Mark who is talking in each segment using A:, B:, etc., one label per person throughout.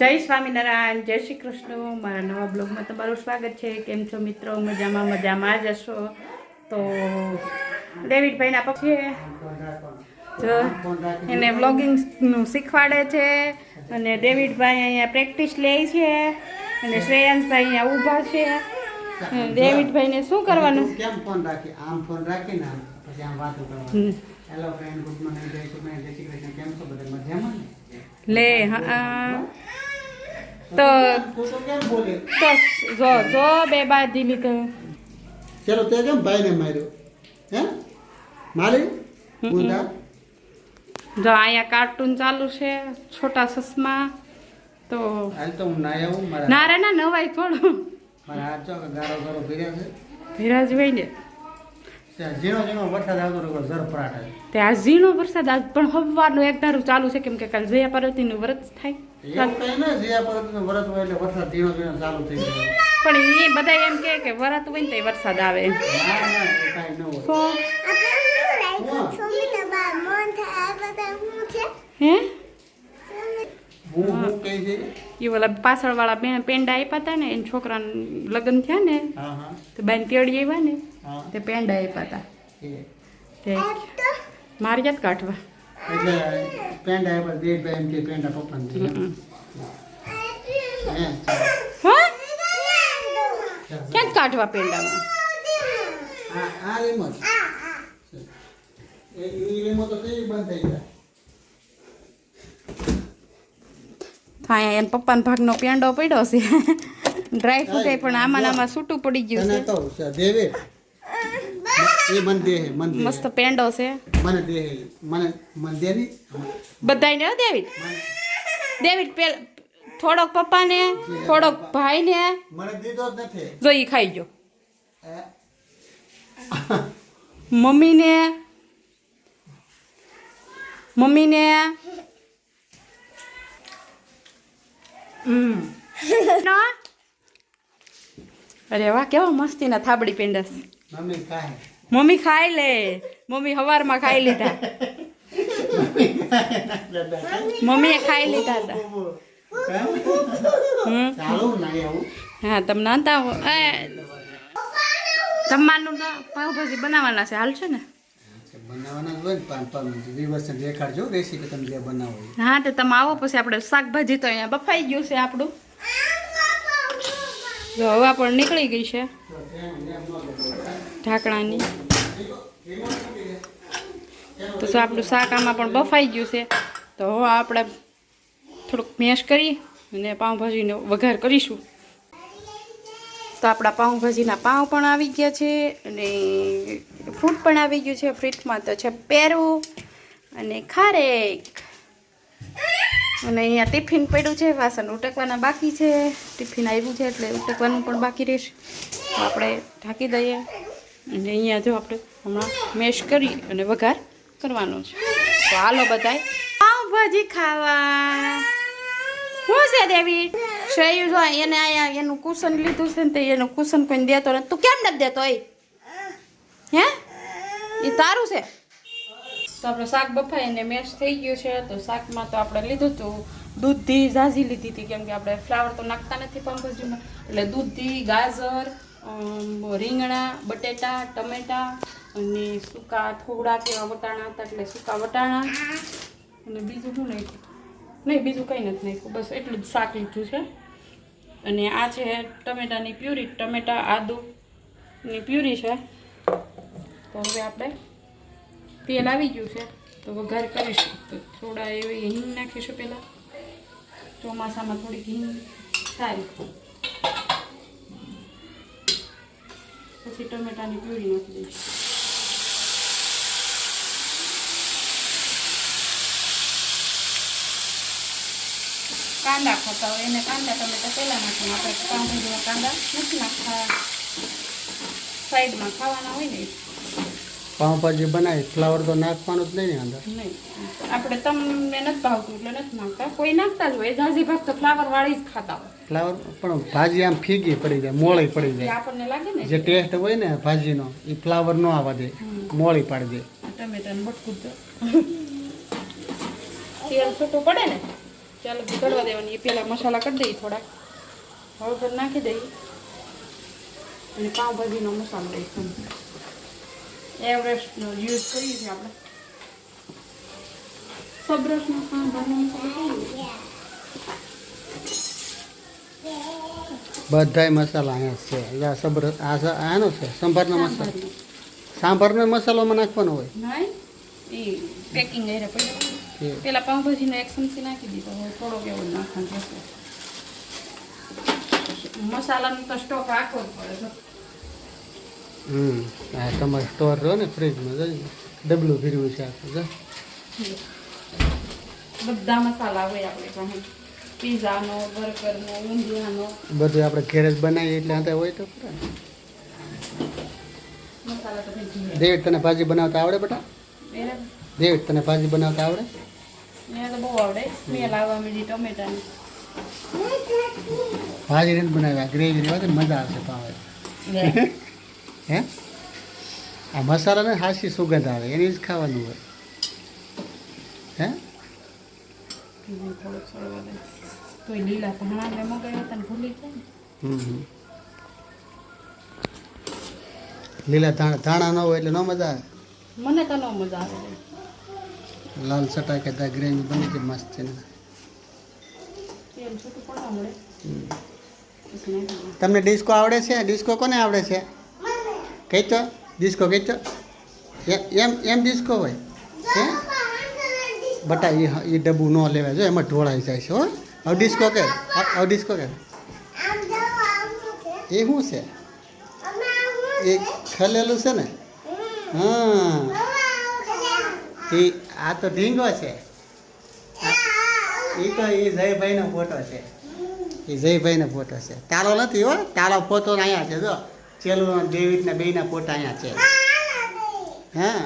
A: જય સ્વામિનારાયણ જય શ્રી કૃષ્ણ. મારા નવા બ્લોગમાં તમારું સ્વાગત છે. કેમ છો મિત્રો? મજામાં મજામાં જ હશો? તો ડેવિડભાઈના પપ્પીએ જો એને બ્લોગિંગનું શીખવાડે છે અને ડેવિડભાઈ અહીંયા પ્રેક્ટિસ લે છે અને શ્રેયાંશભાઈ અહીંયા ઊભા છે. ડેવિડભાઈને શું કરવાનું?
B: કેમ ફોન રાખી? આમ ફોન રાખીને પછી આમ વાતો. કરવાની. હેલો ફ્રેન્ડ ગુડ મોર્નિંગ જય શ્રી કૃષ્ણ. જય શ્રી કૃષ્ણ. કેમ છો? બધા મજામાં?
A: લે હા તો જો જો બે બાર ધીમી તો
B: ચલો તે કેમ ભાઈને માર્યો? હે? મારી? બુંદા
A: જો અહીંયા કાર્ટૂન ચાલુ છે છોટા સસમા. તો
B: હાલ તો હું ના આવું મારા
A: ના રે ના નવાય થોડું.
B: મારા હાથ જો ગારો ગારો ભર્યા છે.
A: ધીરજભાઈ ને
B: ત્યાં ઝીણો ઝીણો વરસાદ આવતો રહ્યો ઝરપરાટ.
A: તે આ ઝીણો વરસાદ આજ પણ હવારનું એક ધારું ચાલુ છે કેમ કે કાલ જયા પાર્વતીનું વ્રત થાય. પણ એ બધા એમ કે કે વરત હોય ને તો વરસાદ આવે.
B: ના ના એ કાંઈ ન હોય. હે?
A: હું
B: હું કહી છે?
A: એ ઓલા પાછળવાળા બેન પેંડા આપ્યા હતા ને એના છોકરા લગ્ન થયા ને
B: હા હા.
A: તો બેન તેડી આવ્યા ને તે પેંડા આપ્યા હતા મારી જ કાઢવા.
B: એટલે પેન્ટ આવ્યા બે બે એમ કે પેન્ટ પપ્પાને. હે?
A: હા? ક્યાં કાઢવા પેંડામાં?
B: આ આ રિમોટ એ રિમોટ તો તે બંધ થઈ જાય?
A: તો અહીંયા એના ભાગનો પેંડો પડ્યો છે. ડ્રાય ફ્રૂટ પણ આમાં આમાં છૂટું પડી ગયું છે.
B: એ મન દે હે મન દે
A: મસ્ત પેંડો છે.
B: મને દે હે મને મન દે ની
A: બધાને હો ડેવિડ? ડેવિડ પેલ થોડોક પપ્પાને થોડોક ભાઈને.
B: મને દીધો જ નથી.
A: જો ઈ ખાઈ ગયો? મમ્મીને મમ્મીને હમ. અરે વાહ કેવા મસ્તીના થાબડી પેંડા છે.
B: મમ્મી કાહે
A: મમ્મી ખાઈ લે. મમ્મી હવારમાં ખાઈ લીધા. મમ્મીએ ખાઈ લીધા હતા. હા તમને એ તમારું ના બનાવવાના છે. હાલ છે ને. હા તો તમે આવો પછી આપણે શાકભાજી તો અહીંયા બફાઈ ગયું છે આપણું. હવા પણ નીકળી ગઈ છે. ઢાંકણાની. તો શું આપણું શાક આમાં પણ બફાઈ ગયું છે? તો હવે આપણે થોડુંક મેશ કરી અને પાઉંભાજીનો વઘાર કરીશું. તો આપણા પાઉંભાજીના પાઉં પણ આવી ગયા છે અને ફ્રૂટ પણ આવી ગયું છે. ફ્રૂટમાં તો છે પેરું અને ખારેક. અને અહીંયા ટિફિન પડ્યું છે, વાસણ ઉટકવાના બાકી છે. ટિફિન આવ્યું છે એટલે ઉટકવાનું પણ બાકી રહેશે. આપણે ઢાંકી દઈએ. અને અહીંયા જો આપણે હમણાં મેશ કરી અને વઘાર કરવાનો છે. તો હાલો બધાય. પાઉંભાજી ખાવા. શું છે દેવી? શ્રેયુ જો એને અહીંયા એનું કુશન લીધું છે ને તે એનું કુશન કોઈને દેતો નથી. તું કેમ નથી દેતો એ? હે? એ તારું છે? તો આપણે શાક બફાઈ અને મેશ થઈ ગયું છે, તો શાકમાં તો આપણે લીધું હતું દૂધી ઝાઝી લીધી હતી, કેમ કે આપણે ફ્લાવર તો નાખતા નથી પાઉંભાજીમાં એટલે દૂધી ગાજર રીંગણા, બટેટા, ટમેટા અને સૂકા થોડા કેવા વટાણા હતા, એટલે સૂકા વટાણા અને બીજું શું નાખ્યું? નહીં, બીજું કંઈ નથી નાખ્યું. બસ એટલું જ શાક લીધું છે. અને આ છે ટમેટાની પ્યુરી. ટમેટા આદુની પ્યુરી છે. તો હવે આપણે તેલ આવી ગયું છે. તો વઘાર કરીશું. તો થોડા એવી હિંગ નાખીશું પહેલાં. ચોમાસામાં થોડીક હિંગ સારી પછી ટમેટાની પ્યુરી નાખી દઈશું. કાંદા ખોતા હોય. એને કાંદા ટમેટા પહેલાં નાખવાનું. આપણે પાઉંભાજીમાં કાંદા નથી નાખતા. સાઈડમાં ખાવાના હોય ને.
B: પાઉંભાજી બનાવી ફ્લાવર તો નાખવાનું જ નહીં અંદર.
A: નહીં. આપણે તમને નથી ભાવતું એટલે નથી નાખતા કોઈ નાખતા જ હોય. ઝાઝી ભાગ તો ફ્લાવર વાળી જ ખાતા હોય.
B: ફ્લાવર પણ ભાજી આમ ફીગી પડી જાય મોળી પડી જાય.
A: આપણને લાગે ને.
B: જે ટેસ્ટ હોય ને ભાજીનો એ ફ્લાવર ન આવવા દે મોળી પાડી દે.
A: ટમેટાને બટકું તો. તેલ છૂટું પડે ને ચાલો ચડવા દેવાની. એ પહેલાં મસાલા કરી દઈએ થોડાક. હળદર નાખી દઈએ. અને પાઉંભાજીનો મસાલો એકદમ એવરેસ્ટનો યુઝ કરીએ છીએ આપણે. સબ્રસનો કયો?
B: બધાય મસાલા અહીંયા છે. એટલે આ સબર આ સ- આનો છે? સંભારનો મસાલો
A: સાંભારનો.
B: મસાલો મસાલોમાં નાખવાનો હોય?
A: નાઈ એ પેકિંગ એ. પડ્યો પેલા પાઉંભાજીનો એક ચમચી નાખી દીધો. હવે થોડોક એવો જ નાખવાનો મસાલાનો તો સ્ટોક રાખવો જ પડે.
B: હમ. હા તમારે સ્ટોર રહો ને ફ્રીજમાં જોઈ ડબલું ભીરવું છે આખું જો.
A: બધા મસાલા હોય આપણે પાસે પીઝાનો બર્ગરનો ઊંધિયાનો.
B: બધું આપણે ઘેર જ બનાવીએ એટલે હાથે હોય તો ખરા. દેવીડ તને ભાજી બનાવતા આવડે બેટા? દેવ તને ભાજી બનાવતા આવડે?
A: તો બહુ આવડે. સ્મેલ આવવા માંડી ટમેટાની.
B: ભાજી બનાવ્યા ગ્રેવી રહેવા મજા આવશે પાવે હે? આ મસાલાને હાસી સુગંધ આવે એની જ ખાવાનું હોય. હે?
A: લીલા ધાણા ને.
B: લીલા હોય એટલે ન મજા આવે?
A: મને તો ન મજા આવે. રે.
B: કે દા ગ્રેવી બની છે મસ્ત છે. તમને ડિસ્કો આવડે છે? ડિસ્કો કોને આવડે છે? કઈ તો ડિસ્કો એ- એમ એમ ડિસ્કો હોય? હે? બટા એ એ ડબ્બું ન લેવાય. જો એમાં ઢોળાઈ જાય છે, હો. હવે ડિસ્કો કે? હવે ડિસ્કો કે? એ શું છે? એ ખલેલું છે ને? હા. એ આ તો ઢીંગો છે. એ તો એ જયભાઈનો ફોટો છે. એ જયભાઈનો ફોટો છે. તાલો નથી, હો. તાલો ફોટો અહીંયા છે, જો. ચેલું ડેવિડના બેયના ફોટા અહીંયા છે. હા?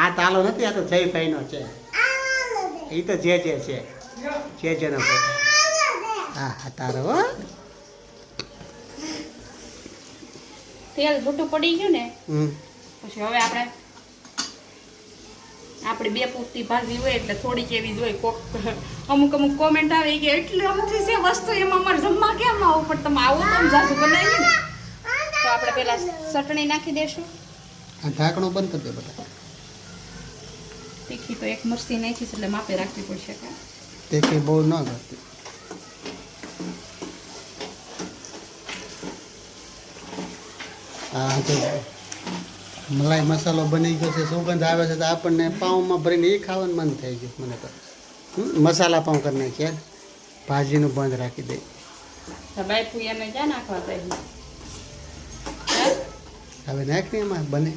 B: આ તાલો નથી આ તો જયભાઈનો છે. એ તો જે જે છે. જે જેનો ફોટો હા હા તારો હો.
A: તેલ છૂટું પડી ગયું ને પછી હવે આપણે આપણે બે પૂરતી ભાજી હોય એટલે થોડીક એવી જોઈ કોક. અમુક અમુક કોમેન્ટ આવે કે એટલી અમુક છે વસ્તુ એમાં અમારે જમવા કેમ આવું પણ તમે આવું તમે જાજુ બનાવી ને. આપણે પેલા ચટણી નાખી દેશું.
B: આ ઢાંકણું બંધ કરી દે બધા.
A: તીખી તો એક મરસી નાખી એટલે માપે રાખવી પડશે કે.
B: તીખી બહુ ન કરતી હા તો મલાઈ મસાલો બની ગયો છે સુગંધ આવે છે તો આપણને પાઉંમાં ભરીને એ ખાવાનું મન થઈ ગયું મને તો. મસાલા પાઉં કરી નાખ્યા. ભાજીનું બંધ રાખી દે.
A: તો પૂયાને ક્યાં નાખવા થાય
B: હવે નાખ ને એમાં બને.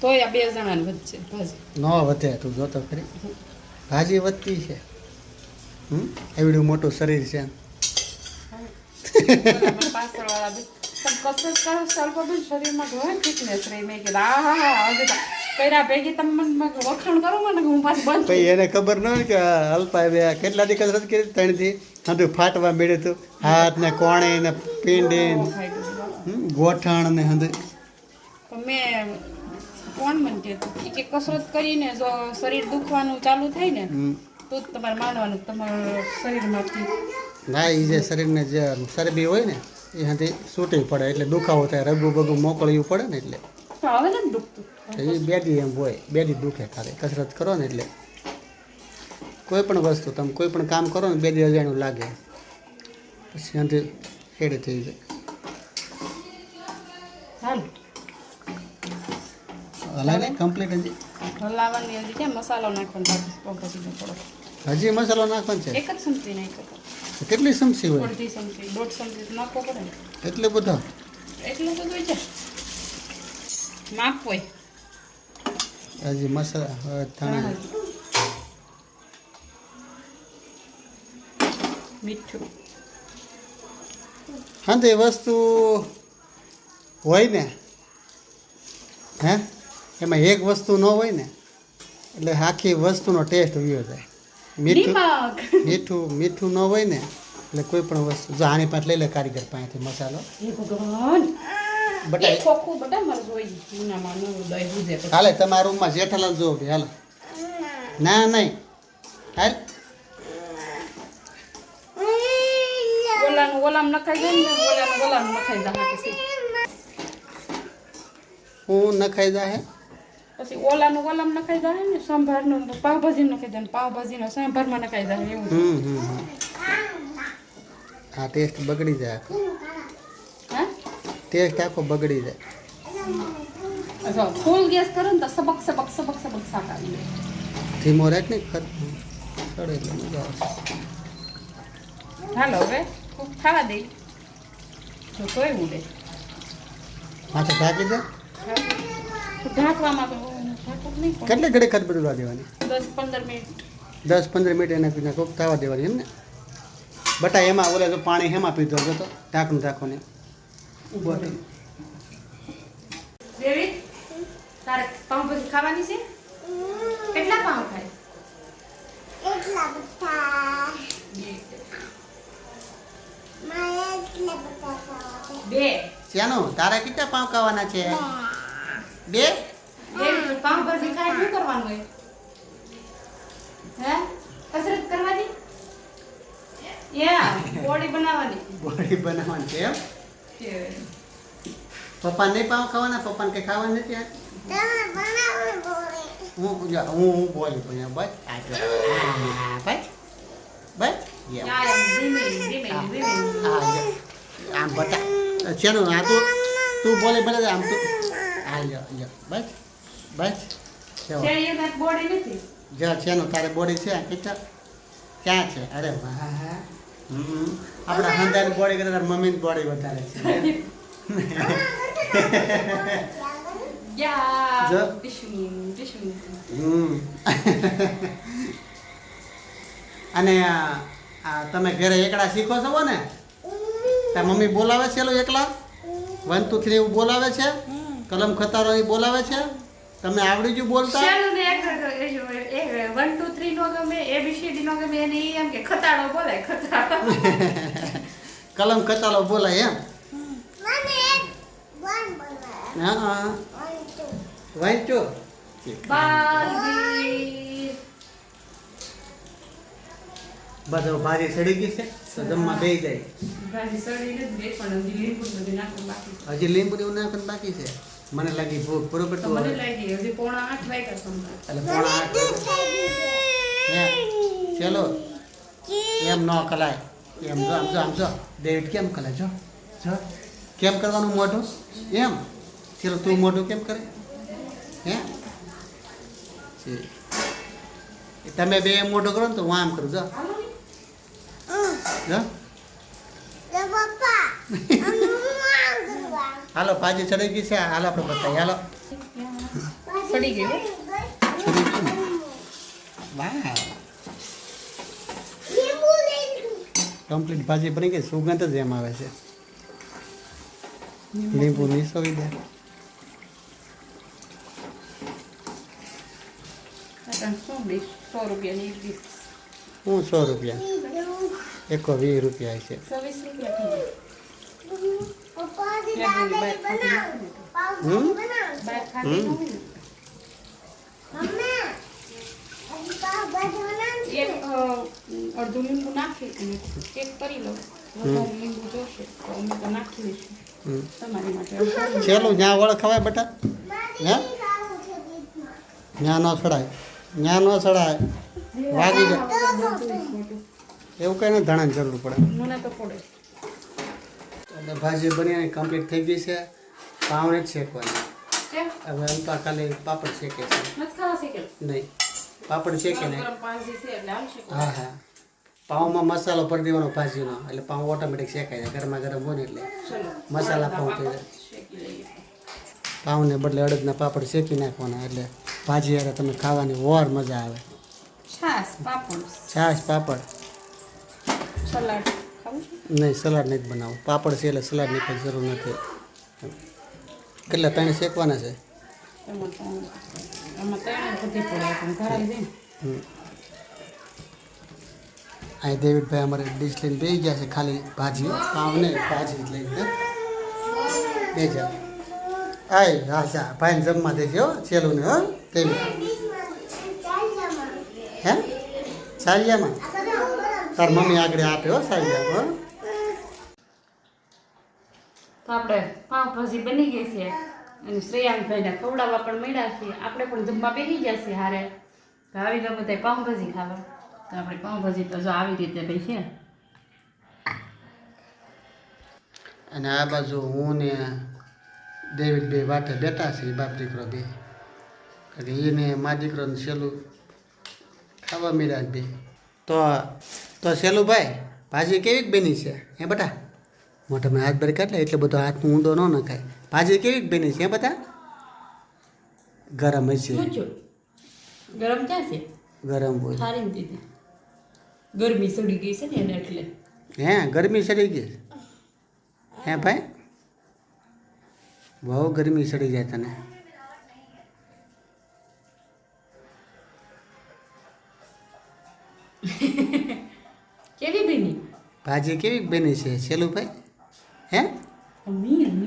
A: તોય આ બે જણાને વધશે ભાજી.
B: ન વધે તું જોતો ખરી. ભાજી વધતી છે. હમ? એવડું મોટું શરીર છે
A: પાછળ વાળા બી. કસરત કરો શરીરમાં જોવે ફિટનેસ રહી મેં કીધું આ હા હા તો કર્યા ભેગી તમને વખાણ કરો મને કે હું પાછું બંધ
B: પછી એને ખબર ન હોય કે અલ્પા બે કેટલા દી કસરત કરી ત્રણથી હતું ફાટવા મેળ્યું હતું. હાથ ને કોણે ને પીંડી ને ગોઠણ ને હંધે.
A: મેં કોણ મને કે કસરત કરીને જો શરીર દુખવાનું ચાલુ થાય ને તો જ તમારે માનવાનું તમારા શરીરમાંથી.
B: ના એ જે શરીરને જે ચરબી હોય ને એ હાથી છૂટી પડે એટલે દુખાવો થાય રગું બગું મોકળ્યું પડે ને એટલે.
A: આવે હવે નથી દુખતું.
B: તો એ બેડી એમ હોય બેડી દુખે તારે કસરત કરો ને એટલે. કોઈ પણ વસ્તુ તમે કોઈ પણ કામ કરો ને બેડી અજાણ્યું લાગે. પછી અંતે ખેડી થઈ જાય.
A: હાલ.
B: હલાવે કમ્પ્લીટ હજી.
A: હલાવવાની હજી કેમ મસાલો નાખવાનો
B: હજી મસાલો છે?
A: એક જ ચમચી નાખ્યો
B: કેટલી સમસી હોય?
A: અડધી ચમચી દોઢ ચમચી નાખવો પડે.
B: એટલે બધો.
A: એટલું બધું છે માપ હોય.
B: હજી મસાલા ધાણા.
A: મીઠું.
B: હા તો એ વસ્તુ હોય ને હે? એમાં એક વસ્તુ ન હોય ને એટલે આખી વસ્તુનો ટેસ્ટ વયો જાય. મીઠું મીઠું મીઠું ન હોય ને એટલે કોઈ પણ વસ્તુ. જો આની પાસે લઈ લે કારીગર પાસેથી મસાલો. બટા
A: ખોખું બધા મારે જોઈ ઉનામાં નું દહીં દૂધે
B: હાલે તમારા રૂમમાં જેઠાલાલ જોવો કે હાલો? ના નહીં. હાલ.
A: ઓલાનું ઓલામ નખાઈ જાય ને ઓલાનું ઓલામ નખાઈ જાય પછી
B: હું નખાઈ ખાઈ જાય
A: પછી ઓલાનું ઓલામ નખાઈ જાય ને સંભારનું પાવભાજી નખાઈ જાય પાવભાજીનો સંભારમાં નખાઈ જાય એવું.
B: આ ટેસ્ટ બગડી જાય
A: હા
B: ટેસ્ટ આખો બગડી જાય.
A: જો ફૂલ ગેસ કરો ને તો સબક સબક સબક સબક શાક આવી જાય.
B: ધીમો રાખ ને ખર ચડે એટલે મજા આવશે
A: હાલો હવે ખૂબ ખાવા દઈ. તો તોય ઉડે.
B: માથે ઢાંકી દે
A: ઢાંકવામાં
B: કેટલી ઘડી ખત બદલવા દેવાની?
A: દસ પંદર મિનિટ.
B: દસ પંદર મિનિટ એને પીને કોક થવા દેવાની એમ ને? બટા એમાં ઓલે તો પાણી હેમાં પીધો હતો ઢાંકણ
A: તારે પાઉંભાજી ખાવાની છે? કેટલા પાઉં ખાય
C: એટલા બધા.
A: બે.
B: તારે કેટલા પાવ ખાવાના છે? બે?
A: પાઉંભાજી ખાય શું કરવાનું હોય? હે? કસરત કરવાની? યા બોડી બનાવવાની.
B: બોડી બનાવવાની છે એમ?
A: છે.
B: પપ્પા નહીં પાવ ખાવાના? પપ્પાને કંઈ ખાવા નથી આ?
C: તમે બનાવો બોલે.
B: હું હું હું બોલું પણ બસ આ જો. આ, બસ બસ. આમ બટા શેનું આ તું તું બોલી ભલે આમ તું. આ લ્યો લ્યો બસ બસ જો
A: છે એ બોડી નથી?
B: જો શેનું તારે બોડી છે કેટલા ક્યાં છે? અરે વાહ. આપણા હંદાની બોડી કરતા મમ્મીની બોડી વધારે છે. અને તમે ઘરે એકલા શીખો છો ને? તાર મમ્મી બોલાવે છે એકલા? વન ટુ થ્રી એવું બોલાવે છે? કલમ ખતારો એ બોલાવે છે? તમને આવડી ગયું બોલતા?
A: શેનું ને એક- એક- એક one, two, three નો ગમે ABCD નો ગમે એને ઈ એમ કે ખતાડો બોલાય ખતાડો.
B: કલમ ખતારો બોલાય એમ?
C: મને એક વન બોલાય.
B: હા
C: હા.
B: વાંચો
A: બાલવી
B: બધો ભારી સડી ગઈ છે તો જમવા બે જાય.
A: ભાજી સડી નથી બે પણ હજી લીંબુ ને બધું નાખવું બાકી
B: હજી લીંબુ ને એવું નાખવાનું બાકી છે? મને લાગી ભૂખ બરોબર
A: તો મને લાગી હજી પોણા આઠ વાગ્યા સમજા
B: એટલે પોણા આઠ ચલો. એમ ન કલાય. એમ જો આમ જો આમ જો. ડેવિડ કેમ કલાય? જો જો. કેમ કરવાનું મોઢું? એમ. ચલો તું મોઢું કેમ કરે? હે? તમે બે એમ મોઢું કરો ને તો હું આમ કરું. જો. જો
C: પપ્પા
B: હાલો ભાજી ચડી ગઈ છે. હાલો આપણે બતાવીએ હાલો.
A: સડી ગઈ
B: વાહ. કમ્પ્લીટ ભાજી બની ગઈ. સુગંધ જ એમ આવે છે. લીંબુ નીસોવી દે. હું સો રૂપિયા. એકો વીસ રૂપિયા છે.
A: અડધું લીંબુ નાખી.
B: જ્યાં વળ ખવાય બટા? હે? ત્યાં ન સડાય ત્યાં ન સડાય વાગી જાય. એવું કઈ ને ધણાની જરૂર પડે
A: મને તો પડે.
B: એટલે ભાજી બની કમ્પ્લીટ થઈ ગઈ છે. પાવણે જ શેકવાની. હવે અલ્પા ખાલી પાપડ શેકે છે. નહીં. પાપડ શેકે નહીં. હા હા. પાઉંમાં મસાલો ભરી દેવાનો ભાજીનો. એટલે પાઉં ઓટોમેટિક શેકાય જાય ગરમા ગરમ હોય ને એટલે મસાલા પાઉં થઈ જાય. પાઉંને બદલે અડદના પાપડ શેકી નાખવાના. એટલે ભાજી યારે તમે ખાવાની ઓર મજા આવે.
A: છાસ પાપડ.
B: છાશ પાપડ.
A: સલાડ. ખાવું છે?
B: નહીં સલાડ નહીં જ બનાવું. પાપડ છે એટલે સલાડ કંઈ જરૂર નથી. કેટલા ત્રણ શેકવાના છે. અહીં દેવીડભાઈ અમારે ડીશ લઈને બે ગયા છે ખાલી ભાજી. પાવને ભાજી જ લઈને બે જા આય હા જા ભાઈને જમવા દેજો ચેલું ને હો દેવી
C: હે ચાલ જમા
B: સાલિયામાં
C: આ બધા હું? ગરમ
B: તાર મમ્મી આગળ આપે હો સાલિયા હો.
A: તો આપણે પાવભાજી બની ગઈ છે અને શ્રેયાંકભાઈને ખવડાવવા પણ મળ્યા છે. આપણે પણ જમવા બેસી ગયા છે હારે. તો આવી ગયા બધા પાઉંભાજી ખાવા. તો આપણે પાઉંભાજી તો જો આવી રીતે ભાઈ છે.
B: અને આ બાજુ હું ને ડેવિડ બે વાટે બેઠા છે બાપ દીકરો બે. એને મા દીકરોને સેલું ખાવા મળ્યા બે. તો તો સેલુભાઈ ભાજી કેવીક બની છે? હે બટા? મોઢામાં હાથ ભરી કાઢલે એટલે બધો હાથમાં ઊંડો ન નખાય. ભાજી કેવીક બની છે હે બટા? ગરમ હશે.
A: ગરમ ક્યાં છે?
B: ગરમ બોલ
A: સારી દીધી. ગરમી સડી ગઈ છે ને એને એટલે.
B: હે ગરમી સડી ગઈ? હે ભાઈ? બહુ ગરમી સડી જાય તને. ભાજી કેવી બની છે? સેલુભાઈ હે?
A: અમ્મી અમ્મી